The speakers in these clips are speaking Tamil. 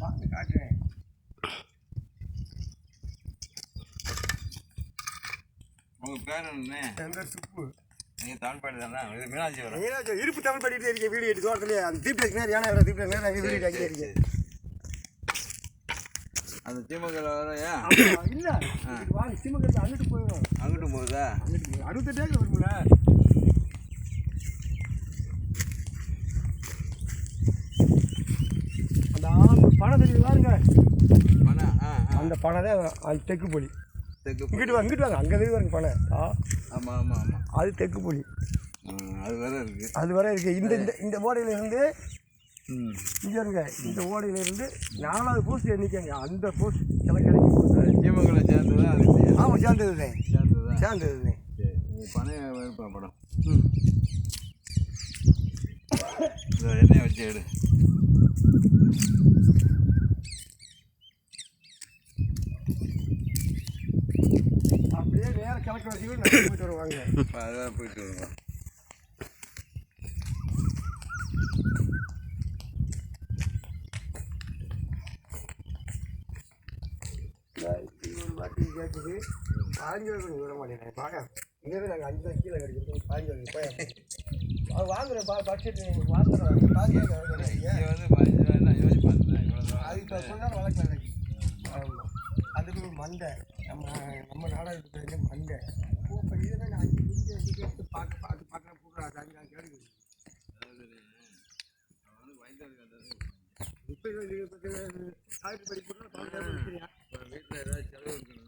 வாங்க காட்டுறேன் உங்கள் பேர் என்ன எந்த சுப்பு? நீங்கள் தமிழ்பாடி தானே? இது மீனாட்சி வரும். இருப்பு தமிழ் படிட்டு இருக்க வீடியோ எடுத்து தோட்டத்துலேயே அந்த தீப்ளேஸ் நேரம் ஏன்னா தீப்ளேஸ் நேரம் வீடியோ இருக்கேன் அந்த திமுக வரையா இல்ல. வாங்க சிம்மக்கட்டு அங்கிட்டு போயிடும். அங்கிட்டும் போகுதா? அங்கிட்டு போய் அறுபத்தெட்டு ஏக்கர் வரும்ல அந்த ஆம்பு ஆ அந்த பணம் தான் அது தெற்கு பொலி. இங்கிட்டு வாங்க இங்கிட்டு வாங்க. அங்கே பாருங்க பணம். ஆ. ஆமாம் ஆமாம் ஆமாம் அது தெற்கு பொலி. அது வேற இருக்குது அது வரை இருக்கு. இந்த இந்த இந்த ஓடையில இருந்து ம். இங்க இருங்க இந்த ஓடையில இருந்து நாலாவது போஸ்ட் எண்ணிக்கைங்க அந்த போஸ்ட் எல்லாம் கிடைக்கும் திமுக சேர்ந்தது ஆமாம் சேர்ந்தது தான் சேர்ந்ததா? சேர்ந்தது சரி நீ பணம் இருப்பா படம்? எண்ணெயை வச்சு எடு. அப்படியே நேர போயிட்டு வருவாங்க இப்போ அதான் போயிட்டு வருவோம் கேட்குது பாஞ்சு விட மாட்டேன் பாக்க இங்கே நாங்கள் அஞ்சு கீழே கிடைக்கிறது பாஞ்சு போய் அவர் வாங்குறேன் பா பட்ஜெட் நீங்கள் வாங்குறேன் பாஞ்சு ரூபாய் அது இப்போ கொஞ்ச ஆமாம் மண்டை. நம்ம நம்ம நாடகத்துக்கு மண்டை. இப்போ இதுதான் நான் அஞ்சு நிமிஷம் பார்க்க பார்க்க பார்க்க கூடாது அஞ்சு நாள் கேடுது இப்போ பாருங்க வீட்டில் ஏதாவது செலவு இருக்கணும்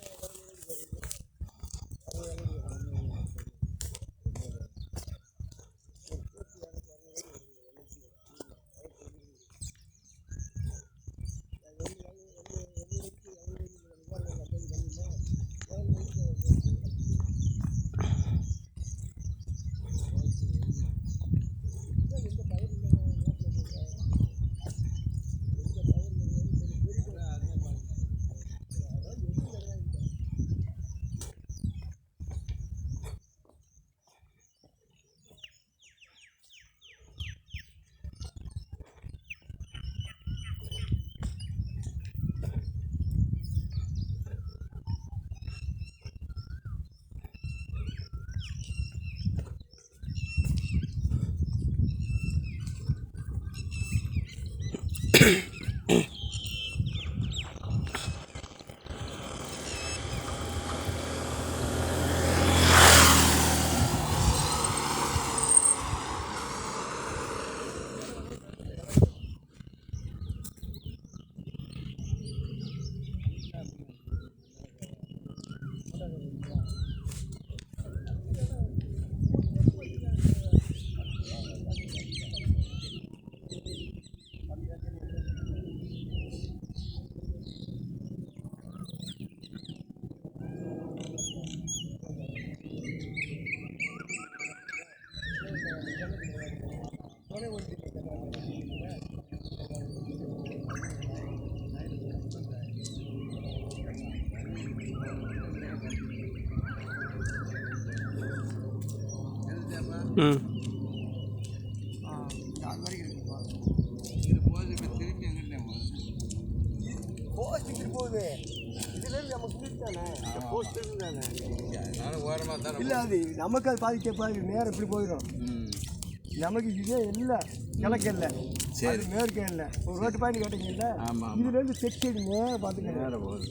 Mm-hmm. இல்லை அது நமக்கு அது பாதிக்க பாதி நேரம் இப்படி போயிடும். நமக்கு இதே இல்லை கிழக்கு இல்லை. சரி. மேற்கே இல்லை. ஒரு ரோட்டு பாயிண்ட் கேட்டீங்கல்ல? இதுலேருந்து செக் சைடு நேரம் பார்த்துக்கங்க. நேரம் போகுது.